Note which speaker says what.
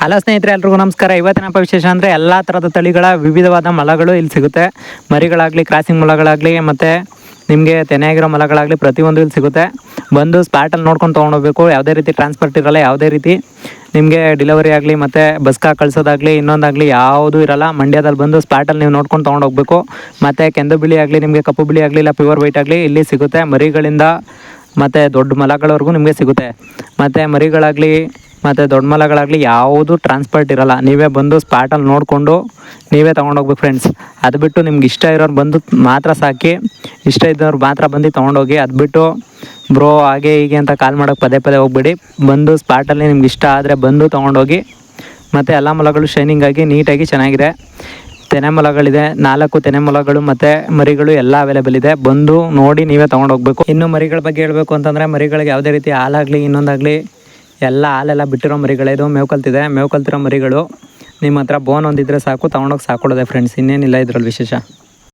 Speaker 1: Hello ಸ್ನೇಹಿತರೆ, ಎಲ್ರಿಗೂ ನಮಸ್ಕಾರ. ಇವತ್ತಿನಪ್ಪ ವಿಶೇಷ ಅಂದರೆ ಎಲ್ಲ ಥರದ ತಳಿಗಳ ವಿವಿಧವಾದ ಮಲಗಳು ಇಲ್ಲಿ ಸಿಗುತ್ತೆ. ಮರಿಗಳಾಗಲಿ, ಕ್ರಾಸಿಂಗ್ ಮೊಲಗಳಾಗಲಿ, ಮತ್ತು ನಿಮಗೆ ತೆನೆಯಾಗಿರೋ ಮಲಗಳಾಗಲಿ ಪ್ರತಿಯೊಂದು ಇಲ್ಲಿ ಸಿಗುತ್ತೆ. ಬಂದು ಸ್ಪಾಟಲ್ಲಿ ನೋಡ್ಕೊಂಡು ತೊಗೊಂಡೋಗ್ಬೇಕು ಯಾವುದೇ ರೀತಿ ಟ್ರಾನ್ಸ್ಪೋರ್ಟ್ ಇರಲ್ಲ, ಯಾವುದೇ ರೀತಿ ನಿಮಗೆ ಡಿಲಿವರಿ ಆಗಲಿ, ಮತ್ತು ಬಸ್ಕಾ ಕಳ್ಸೋದಾಗಲಿ, ಇನ್ನೊಂದಾಗಲಿ ಯಾವುದೂ ಇರಲ್ಲ. ಮಂಡ್ಯದಲ್ಲಿ ಬಂದು ಸ್ಪಾಟಲ್ಲಿ ನೀವು ನೋಡ್ಕೊಂಡು ತೊಗೊಂಡೋಗ್ಬೇಕು ಮತ್ತು ಕೆಂದು ಬಿಳಿ ಆಗಲಿ, ನಿಮಗೆ ಕಪ್ಪು ಬಿಳಿ ಆಗಲಿ, ಇಲ್ಲ ಪ್ಯೂರ್ ವೈಟ್ ಆಗಲಿ ಇಲ್ಲಿ ಸಿಗುತ್ತೆ. ಮರಿಗಳಿಂದ ಮತ್ತು ದೊಡ್ಡ ಮಲಗಳವರೆಗೂ ನಿಮಗೆ ಸಿಗುತ್ತೆ. ಮತ್ತು ಮರಿಗಳಾಗಲಿ ಮತ್ತು ದೊಡ್ಡ ಮಲಗಳಾಗಲಿ ಯಾವುದು ಟ್ರಾನ್ಸ್ಪೋರ್ಟ್ ಇರಲ್ಲ. ನೀವೇ ಬಂದು ಸ್ಪಾಟಲ್ಲಿ ನೋಡಿಕೊಂಡು ನೀವೇ ತೊಗೊಂಡೋಗ್ಬೇಕು ಫ್ರೆಂಡ್ಸ್ ಅದು ಬಿಟ್ಟು ನಿಮ್ಗೆ ಇಷ್ಟ ಇರೋರು ಬಂದು ಮಾತ್ರ ಸಾಕಿ, ಇಷ್ಟ ಇದ್ದವ್ರು ಮಾತ್ರ ಬಂದು ತೊಗೊಂಡೋಗಿ ಅದು ಬಿಟ್ಟು ಬ್ರೋ ಹಾಗೆ ಹೀಗೆ ಅಂತ ಕಾಲ್ ಮಾಡೋಕ್ಕೆ ಪದೇ ಪದೇ ಹೋಗ್ಬಿಡಿ. ಬಂದು ಸ್ಪಾಟಲ್ಲಿ ನಿಮ್ಗೆ ಇಷ್ಟ ಆದರೆ ಬಂದು ತೊಗೊಂಡೋಗಿ ಮತ್ತು ಎಲ್ಲ ಮೊಲಗಳು ಶೈನಿಂಗ್ ಆಗಿ ನೀಟಾಗಿ ಚೆನ್ನಾಗಿದೆ. ತೆನೆ ಮೊಲಗಳಿದೆ, ನಾಲ್ಕು ತೆನೆ ಮೊಲಗಳು ಮತ್ತು ಮರಿಗಳು ಎಲ್ಲ ಅವೈಲೇಬಲ್ ಇದೆ. ಬಂದು ನೋಡಿ ನೀವೇ ತೊಗೊಂಡೋಗ್ಬೇಕು ಇನ್ನು ಮರಿಗಳ ಬಗ್ಗೆ ಹೇಳಬೇಕು ಅಂತಂದರೆ ಮರಿಗಳಿಗೆ ಯಾವುದೇ ರೀತಿ ಹಾಲಾಗಲಿ, ಇನ್ನೊಂದಾಗಲಿ ಎಲ್ಲ ಹಾಲೆಲ್ಲ ಬಿಟ್ಟಿರೋ ಮರಿಗಳೇ. ಇದು ಮೇವು ಕಲ್ತಿದೆ. ಮೇವು ಕಲ್ತಿರೋ ಮರಿಗಳು ನಿಮ್ಮ ಹತ್ರ ಬೋನ್ ಒಂದಿದ್ರೆ ಸಾಕು, ತೊಗೊಂಡೋಗಿ ಸಾಕೊಡೋದೆ ಫ್ರೆಂಡ್ಸ್ ಇನ್ನೇನಿಲ್ಲ ಇದ್ರಲ್ಲಿ ವಿಶೇಷ.